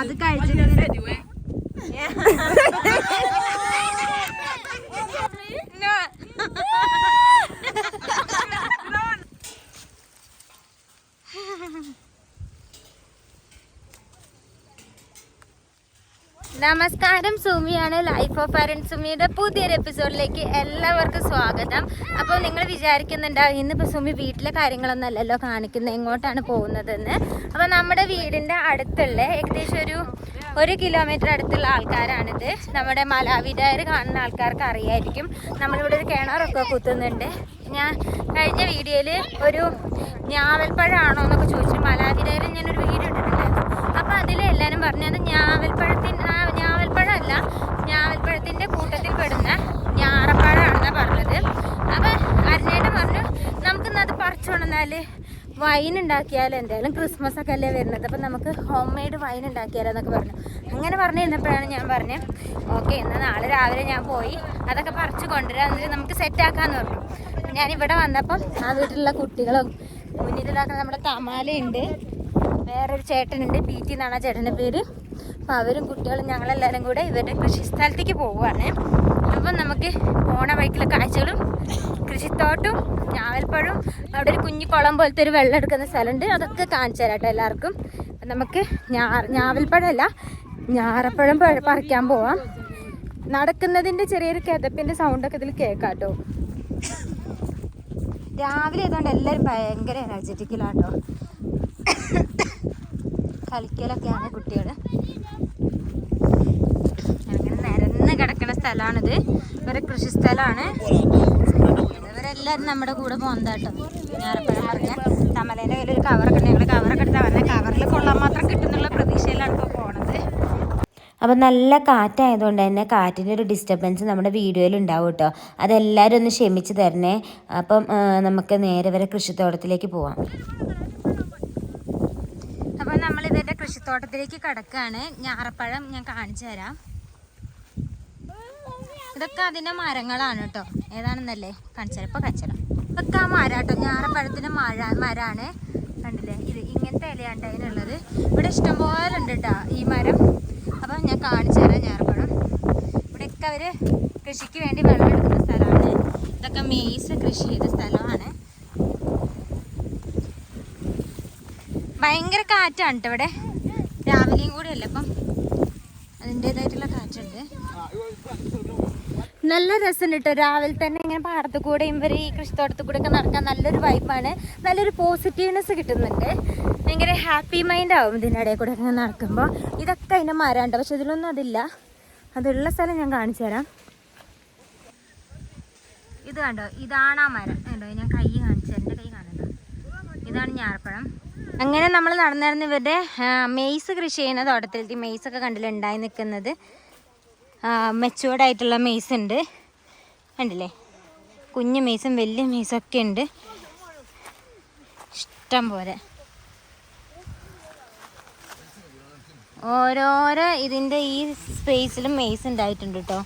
അത് കഴിച്ചിട്ട് നമസ്കാരം സുമിയാണ്. ലൈഫ് ഓഫ് പാരൻസ് സുമിയുടെ പുതിയൊരു എപ്പിസോഡിലേക്ക് എല്ലാവർക്കും സ്വാഗതം. അപ്പോൾ നിങ്ങൾ വിചാരിക്കുന്നുണ്ടാവും ഇന്നിപ്പോൾ സുമി വീട്ടിലെ കാര്യങ്ങളൊന്നും അല്ലല്ലോ കാണിക്കുന്നത് എങ്ങോട്ടാണ് പോകുന്നതെന്ന്? അപ്പോൾ നമ്മുടെ വീടിന്റെ അടുത്തുള്ള ഏകദേശം ഒരു ഒരു കിലോമീറ്റർ അടുത്തുള്ള ആൾക്കാരാണിത്. നമ്മുടെ മലാവിഡയർ കാണുന്ന ആൾക്കാർക്ക് അറിയായിരിക്കും. നമ്മളിവിടെ ഒരു കിണറൊക്കെ കുത്തുന്നുണ്ട്. ഞാൻ കഴിഞ്ഞ വീഡിയോയിൽ ഒരു ഞാവൽപ്പഴമാണോ എന്നൊക്കെ ചോദിച്ചു മലാവിഡയർ ഞാനൊരു വീഡിയോ ഇട്ടിട്ടുണ്ടായിരുന്നു. അപ്പോൾ അതിൽ എല്ലാവരും പറഞ്ഞത് ഞാവൽപ്പഴത്തിന്റെ ഞാവൽപ്പഴമല്ല ഞാവൽപ്പഴത്തിന്റെ കൂട്ടത്തിൽ പെടുന്ന ഞാറപ്പാടാണെന്നാണ് പറഞ്ഞത്. അപ്പം അരുണേട്ടൻ പറഞ്ഞു നമുക്കിന്നത് പറിച്ചു കൊണ്ടുവന്നാൽ വൈൻ ഉണ്ടാക്കിയാൽ എന്തായാലും ക്രിസ്മസ് ഒക്കെ അല്ലേ വരുന്നത്. അപ്പം നമുക്ക് ഹോം മെയ്ഡ് വൈൻ ഉണ്ടാക്കിയാലെന്നൊക്കെ പറഞ്ഞു. അങ്ങനെ പറഞ്ഞു കഴിഞ്ഞപ്പോഴാണ് ഞാൻ പറഞ്ഞത് ഓക്കെ എന്നാൽ നാളെ രാവിലെ ഞാൻ പോയി അതൊക്കെ പറിച്ചു കൊണ്ടുവരാം. എന്നിട്ട് നമുക്ക് സെറ്റാക്കാന്ന് പറഞ്ഞു. ഞാൻ ഇവിടെ വന്നപ്പം ആ വീട്ടിലുള്ള കുട്ടികളും മുന്നിലുണ്ടാക്കുന്ന നമ്മുടെ തമാലയുണ്ട്. വേറൊരു ചേട്ടനുണ്ട് പി ടി എന്നാണ് ആ ചേട്ടന്റെ പേര്. അപ്പം അവരും കുട്ടികളും ഞങ്ങളെല്ലാവരും കൂടെ ഇവരുടെ കൃഷിസ്ഥലത്തേക്ക് പോവുകയാണ്. അപ്പം നമുക്ക് പോണ വഴിക്കുള്ള കാഴ്ചകളും കൃഷിത്തോട്ടും ഞാവൽപ്പഴവും അവിടെ ഒരു കുഞ്ഞു കുളം പോലത്തെ ഒരു വെള്ളം എടുക്കുന്ന സ്ഥലമുണ്ട്. അതൊക്കെ കാണിച്ചു തരാം കേട്ടോ എല്ലാവർക്കും. നമുക്ക് ഞാ ഞാവൽപ്പഴമല്ല ഞാറപ്പഴം പറിക്കാൻ പോവാം. നടക്കുന്നതിന്റെ ചെറിയൊരു കിതപ്പിന്റെ സൗണ്ടൊക്കെ ഇതിൽ കേൾക്കാം രാവിലെ ഏതാണ്ട് എല്ലാവരും ഭയങ്കര എനർജറ്റിക്കലാട്ടോ കളിക്കലൊക്കെയാണ് കുട്ടികൾ നിരന്ന് കിടക്കുന്ന സ്ഥലമാണിത്. ഇവരെ കൃഷി സ്ഥലമാണ്. ഇവരെല്ലാവരും നമ്മുടെ കൂടെ പോകുന്നതാട്ടോ ഞാറപ്പഴം പറഞ്ഞ. തമലേന്റെ കയ്യിൽ ഒരു കവറൊക്കെ ഉണ്ട്. ഞങ്ങൾ കവറൊക്കെ എടുത്താൽ പറഞ്ഞ കവറിൽ കൊള്ളാൻ മാത്രം കിട്ടുന്നുള്ള പ്രതീക്ഷയിലാണ് ഇപ്പോൾ പോണത്. അപ്പം നല്ല കാറ്റായതുകൊണ്ട് തന്നെ കാറ്റിന്റെ ഒരു ഡിസ്റ്റർബൻസ് നമ്മുടെ വീഡിയോയിൽ ഉണ്ടാവും കേട്ടോ. അതെല്ലാവരും ഒന്ന് ക്ഷമിച്ച് തരണേ. അപ്പം നമുക്ക് നേരെ വരെ കൃഷിത്തോട്ടത്തിലേക്ക് പോവാം അപ്പം നമ്മൾ ഇവരുടെ കൃഷിത്തോട്ടത്തിലേക്ക് കിടക്കുകയാണ് ഞാറപ്പഴം ഞാൻ കാണിച്ചു തരാം. ഇതൊക്കെ അതിന്റെ മരങ്ങളാണ് കേട്ടോ. ഏതാണെന്നല്ലേ? കാണിച്ചു ഇപ്പം കാണിച്ചു തരാം. ഇതൊക്കെ ആ മരം കേട്ടോ. ഞാറപ്പഴത്തിന്റെ മഴ മരമാണ് കണ്ടില്ലേ? ഇത് ഇങ്ങനത്തെ ഇലയാണ് അതിനുള്ളത്. ഇവിടെ ഇഷ്ടംപോലെ ഉണ്ട് കേട്ടോ ഈ മരം. അപ്പം ഞാൻ കാണിച്ചു തരാം ഞാറപ്പഴം ഇവിടെയൊക്കെ അവർ കൃഷിക്ക് വേണ്ടി വെള്ളം എടുക്കുന്ന സ്ഥലമാണ്. ഇതൊക്കെ മെയ്സ് കൃഷി ചെയ്ത സ്ഥലമാണ്. ഭയങ്കര കാറ്റാണ് കേട്ടോ ഇവിടെ. അല്ലേ? അപ്പം അതിന്റെതായിട്ടുള്ള കാറ്റുണ്ട്. നല്ല രസമുണ്ട് കേട്ടോ. രാവിലെ തന്നെ ഇങ്ങനെ പാടത്ത് കൂടെ ഇവർ ഈ കൃഷിത്തോട്ടത്തിൽ കൂടെ ഒക്കെ നടക്കാൻ നല്ലൊരു വൈബാണ് നല്ലൊരു പോസിറ്റീവ്നെസ് കിട്ടുന്നുണ്ട്. ഭയങ്കര ഹാപ്പി മൈൻഡ് ആവും ഇതിന്റെ ഇടയിൽ കൂടെ ഇങ്ങനെ നടക്കുമ്പോൾ ഇതൊക്കെ അതിന്റെ മരമുണ്ട് പക്ഷെ ഇതിലൊന്നും അതില്ല. അതുള്ള സ്ഥലം ഞാൻ കാണിച്ചു തരാം. ഇത് കണ്ടോ? ഇതാണ് ആ മരം. കണ്ടോ? ഞാൻ കൈ കാണിച്ചു എന്റെ കൈ കാണുന്നത് ഇതാണ് ഞാറപ്പഴം അങ്ങനെ നമ്മൾ നടന്നിരുന്ന നടന്ന് ഇവരുടെ മെയ്സ് കൃഷി ചെയ്യുന്ന ഒക്കെ കണ്ടില്ല ഉണ്ടായി നിൽക്കുന്നത്. മെച്ചുവേർഡ് ആയിട്ടുള്ള മെയ്സ് ഉണ്ട്. കണ്ടില്ലേ? കുഞ്ഞു മെയ്സും വലിയ മെയ്സും ഒക്കെ ഉണ്ട്. ഇഷ്ടം പോലെ. ഓരോരോ ഇതിന്റെ ഈ സ്പേസിലും മെയ്സ് ഉണ്ടായിട്ടുണ്ട് കേട്ടോ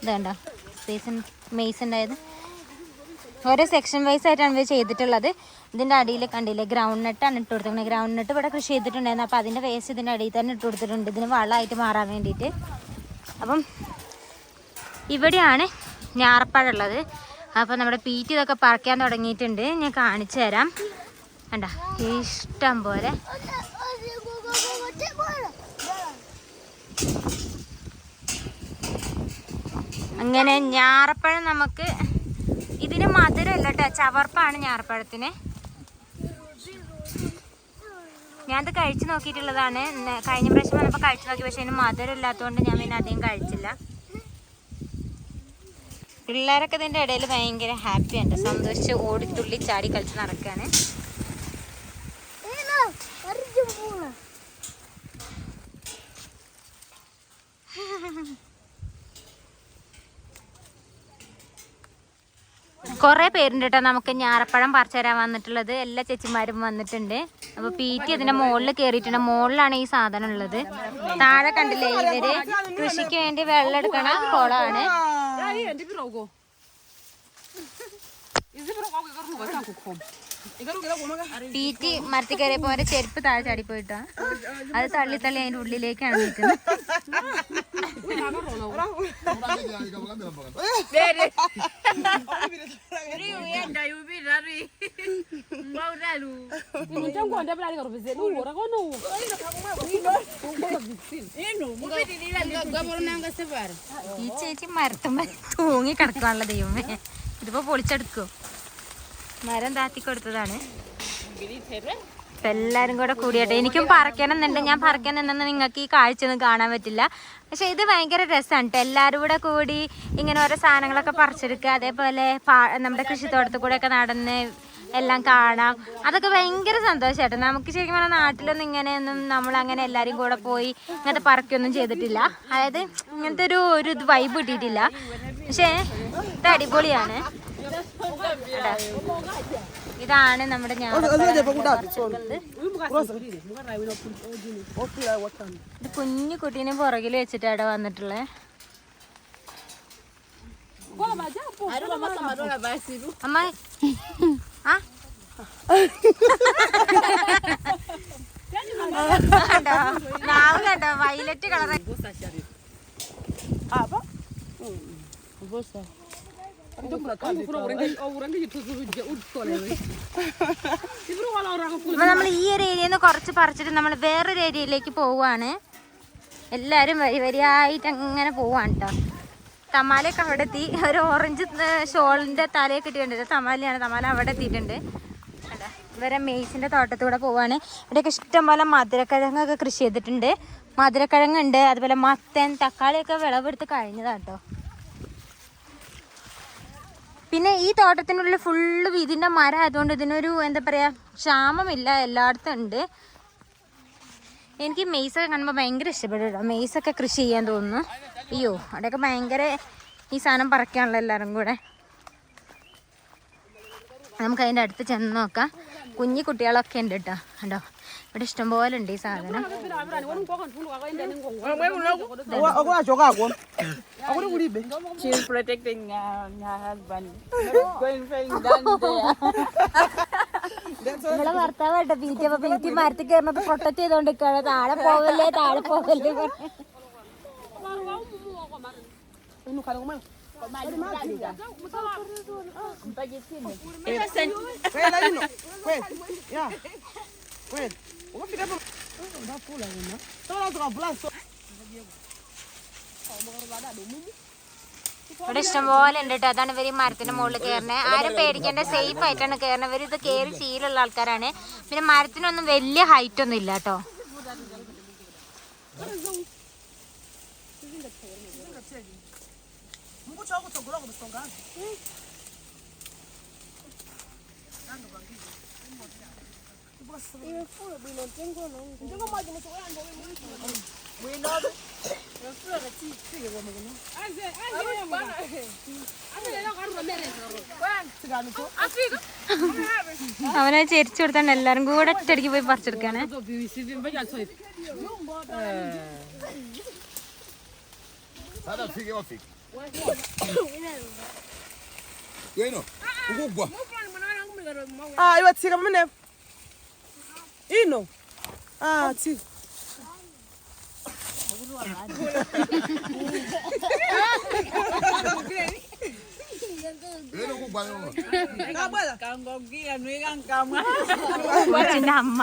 ഇത് കണ്ടോ? സ്പേസ് മെയ്സ് ഉണ്ടായത്. ഓരോ സെക്ഷൻ വൈസ് ആയിട്ടാണ് ഇവർ ചെയ്തിട്ടുള്ളത്. ഇതിന്റെ അടിയിൽ കണ്ടില്ലേ? ഗ്രൗണ്ട് നെട്ടാണ് ഇട്ട് കൊടുത്തിരിക്കുന്നത് ഗ്രൗണ്ട് നെട്ട് ഇവിടെ കൃഷി ചെയ്തിട്ടുണ്ടായിരുന്നു. അപ്പോൾ അതിന്റെ വേസ്റ്റ് ഇതിന്റെ അടിയിൽ തന്നെ ഇട്ട് കൊടുത്തിട്ടുണ്ട്. ഇതിന് വളമായിട്ട് മാറാൻ വേണ്ടിയിട്ട്. അപ്പം ഇവിടെയാണ് ഞാറപ്പഴുള്ളത് അപ്പോൾ നമ്മുടെ പീറ്റ് ഇതൊക്കെ പറിക്കാൻ തുടങ്ങിയിട്ടുണ്ട്. ഞാൻ കാണിച്ചു തരാം. കണ്ട? ഇഷ്ടം പോലെ. അങ്ങനെ ഞാറപ്പഴം നമുക്ക് ഇതിന് മധുരമല്ല കേട്ടോ. ചവർപ്പാണ് ഞാറപ്പഴത്തിന്. ഞാനത് കഴിച്ചു നോക്കിയിട്ടുള്ളതാണ്. കഴിഞ്ഞ പ്രാവശ്യം വന്നപ്പോൾ കഴിച്ചു നോക്കി. പക്ഷേ അതിന് മധുരം ഇല്ലാത്തതുകൊണ്ട് ഞാൻ പിന്നെ അധികം കഴിച്ചില്ല. പിള്ളേരൊക്കെ ഇതിന്റെ ഇടയിൽ ഭയങ്കര ഹാപ്പിയുണ്ട് സന്തോഷിച്ച് ഓടിത്തുള്ളി ചാടി കളിച്ച് നടക്കുകയാണ് കുറേ പേരുണ്ട് കേട്ടോ. നമുക്ക് ഞാറപ്പഴം പറിച്ചു തരാൻ വന്നിട്ടുള്ളത്. എല്ലാ ചേച്ചിമാരും വന്നിട്ടുണ്ട്. അപ്പൊ പീറ്റി അതിന്റെ മുകളിൽ കയറിയിട്ടുണ്ട് മുകളിലാണ് ഈ സാധനം ഉള്ളത്. താഴെ കണ്ടില്ലേ ഇവർ കൃഷിക്ക് വേണ്ടി വെള്ളം എടുക്കണ കുളമാണ് തീറ്റി മരത്തിൽ കയറിയപ്പോ അവരെ ചെരുപ്പ് താഴെ ചാടി പോയിട്ടാ അത് തള്ളി തള്ളി അതിന്റെ ഉള്ളിലേക്കാണ് നിൽക്കുന്നത്. ഈ ചേച്ചി മരത്തുമ്പോ തൂങ്ങി കിടക്കാനുള്ള ദൈവമേ. ഇതിപ്പോ പൊളിച്ചെടുക്കോ? മരം താത്തി കൊടുത്തതാണ്. എല്ലാരും കൂടെ കൂടിയാട്ടെ. എനിക്കും പറക്കണമെന്നുണ്ട്. ഞാൻ പറക്കാൻ നിന്നെന്ന് നിങ്ങൾക്ക് ഈ കാഴ്ച ഒന്നും കാണാൻ പറ്റില്ല. പക്ഷെ ഇത് ഭയങ്കര രസമാണ് കേട്ടോ എല്ലാവരും കൂടെ കൂടി ഇങ്ങനെ ഓരോ സാധനങ്ങളൊക്കെ പറിച്ചെടുക്കുക. അതേപോലെ നമ്മുടെ കൃഷിത്തോട്ടത്തിൽ കൂടെ ഒക്കെ നടന്ന് എല്ലാം കാണാം. അതൊക്കെ ഭയങ്കര സന്തോഷമായിട്ട് നമുക്ക് ശരിക്കും പറഞ്ഞാൽ നാട്ടിലൊന്നും ഇങ്ങനെയൊന്നും നമ്മൾ അങ്ങനെ എല്ലാവരും കൂടെ പോയി ഇങ്ങനത്തെ പറക്കൊന്നും ചെയ്തിട്ടില്ല. അതായത് ഇങ്ങനത്തെ ഒരു ഒരു ഇത് വൈബ് കിട്ടിയിട്ടില്ല. പക്ഷേ ഇത് അടിപൊളിയാണ്. ഇതാണ് നമ്മുടെ ഞാൻ ഇത് കുഞ്ഞു കുട്ടീനെ പുറകിൽ വെച്ചിട്ടാണ് വന്നിട്ടുള്ളത് അമ്മ ആ? നാവ് കണ്ടോ? വൈലറ്റ് കളർ അപ്പൊ? നമ്മൾ ഈ ഒരു ഏരിയയിൽ നിന്ന് കുറച്ച് പറിച്ചിട്ട് നമ്മൾ വേറൊരു ഏരിയയിലേക്ക് പോവാണ്. എല്ലാരും വരി വരിയായിട്ട് അങ്ങനെ പോവാണ് കേട്ടോ തമാലയൊക്കെ അവിടെ എത്തി. ഒരു ഓറഞ്ച് ഷോളിന്റെ തലയൊക്കെ ഇട്ടിട്ടുണ്ട് തമാലയാണ്. തമാല അവിടെ എത്തിയിട്ടുണ്ട്. കണ്ടോ? ഇവരെ മെയ്സിന്റെ തോട്ടത്തൂടെ പോവാണ്. ഇവിടെയൊക്കെ ഇഷ്ടംപോലെ മധുരക്കിഴങ്ങൊക്കെ കൃഷി ചെയ്തിട്ടുണ്ട്. മധുരക്കിഴങ്ങുണ്ട് അതുപോലെ മത്തൻ തക്കാളിയൊക്കെ വിളവെടുത്ത് കഴിഞ്ഞതാട്ടോ പിന്നെ ഈ തോട്ടത്തിനുള്ളിൽ ഫുള്ള് വീതിന്റെ മരം ആയതുകൊണ്ട് ഇതിനൊരു എന്താ പറയുക ക്ഷാമമില്ല എല്ലായിടത്തും ഉണ്ട്. എനിക്ക് മെയ്സൊക്കെ കാണുമ്പോൾ ഭയങ്കര ഇഷ്ടപ്പെട്ടു കേട്ടോ. മെയ്സൊക്കെ കൃഷി ചെയ്യാൻ തോന്നുന്നു. അയ്യോ അവിടെയൊക്കെ ഭയങ്കര ഈ സാധനം പറിക്കാണല്ലോ എല്ലാവരും കൂടെ. നമുക്ക് അതിന്റെ അടുത്ത് ചെന്ന് നോക്കാം. കുഞ്ഞു കുട്ടികളൊക്കെ ഉണ്ട് കേട്ടോ. കണ്ടോ? ഇവിടെ ഇഷ്ടംപോലെ ഉണ്ട് ഈ സാധനം She's protecting uh, her husband. Going flying down there. നമ്മളെ ഭർത്താവ് കേട്ടോ പീറ്റി അപ്പൊ പീറ്റി മരത്തിൽ കയറുമ്പോ പ്രൊട്ടക്ട് ചെയ്തോണ്ട് നിൽക്കുകയാണ് താഴെ പോകല്ലേ താഴെ പറഞ്ഞ്. ഇവിടെ ഇഷ്ടംപോലെ ഉണ്ട് കേട്ടോ അതാണ് ഇവർ ഈ മരത്തിന്റെ മുകളിൽ കയറുന്നത് ആരും പേടിക്കേണ്ട. സേഫ് ആയിട്ടാണ് കയറുന്നത് ഇവർ ഇത് കയറി ശീലമുള്ള ആൾക്കാരാണ്. പിന്നെ മരത്തിനൊന്നും വലിയ ഹൈറ്റ് ഒന്നും ഇല്ല കേട്ടോ അവനെ ചേരിച്ചു കൊടുത്താണ് എല്ലാരും കൂടെ ഒറ്റടിക്ക് പോയി പറിച്ചെടുക്കാണ്. ino athi കൊച്ചിന്റെ അമ്മ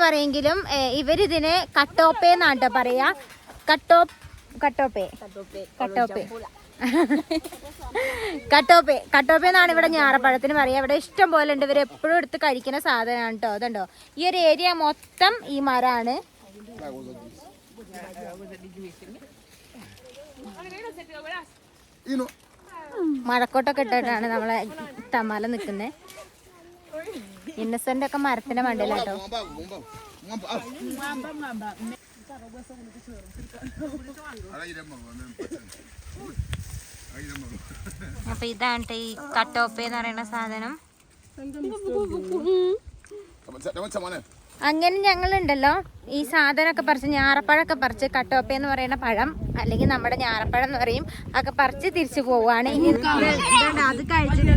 എന്ന് പറയെങ്കിലും ഇവരിതിനെ കട്ടോപ്പ എന്നാട്ടോ പറയാ. കട്ടോപ്പ് കട്ടോപ്പേ. കട്ടോപ്പേ. കട്ടോപ്പേ. കട്ടോപ്പേ. എന്നാണ് ഇവിടെ ഞാറപ്പഴത്തിന് പറയുക. ഇവിടെ ഇഷ്ടം പോലെ ഉണ്ട്. ഇവർ എപ്പോഴും എടുത്ത് കഴിക്കുന്ന സാധനമാണ് കേട്ടോ അതുണ്ടോ ഈ ഒരു ഏരിയ മൊത്തം ഈ മരമാണ്. മഴക്കോട്ടൊക്കെ ഇട്ടിട്ടാണ് നമ്മളെ തമാല നിൽക്കുന്നത് ഇന്നസെന്റ് ഒക്കെ മരത്തിന്റെ മണ്ടയിലാട്ടോ mama. അപ്പൊ ഇതാണ് ഈ കട്ടോപ്പ എന്ന് പറയുന്ന സാധനം? അങ്ങനെ ഞങ്ങളുണ്ടല്ലോ ഈ സാധനമൊക്കെ പറിച്ച് ഞാറപ്പഴമൊക്കെ പറിച്ച് കട്ടോപ്പ എന്ന് പറയുന്ന പഴം അല്ലെങ്കിൽ നമ്മുടെ ഞാറപ്പഴം എന്ന് പറയും ഒക്കെ പറിച്ച് തിരിച്ചു പോവാണ് ഇനി അത് കഴിച്ചിട്ട്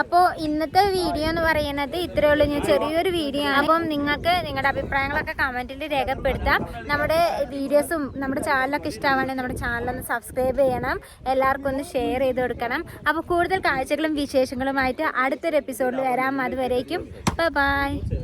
അപ്പോൾ ഇന്നത്തെ വീഡിയോ എന്ന് പറയുന്നത് ഇത്രയേ ഉള്ളൂ. ഞാൻ ചെറിയൊരു വീഡിയോ ആണ്. അപ്പം നിങ്ങൾക്ക് നിങ്ങളുടെ അഭിപ്രായങ്ങളൊക്കെ കമന്റിൽ രേഖപ്പെടുത്താം. നമ്മുടെ വീഡിയോസും നമ്മുടെ ചാനലൊക്കെ ഇഷ്ടമാണെങ്കിൽ നമ്മുടെ ചാനലൊന്ന് സബ്സ്ക്രൈബ് ചെയ്യണം. എല്ലാവർക്കും ഒന്ന് ഷെയർ ചെയ്ത് കൊടുക്കണം. അപ്പോൾ കൂടുതൽ കാഴ്ചകളും വിശേഷങ്ങളുമായിട്ട് അടുത്തൊരു എപ്പിസോഡിൽ വരാം. അതുവരേക്കും ബൈ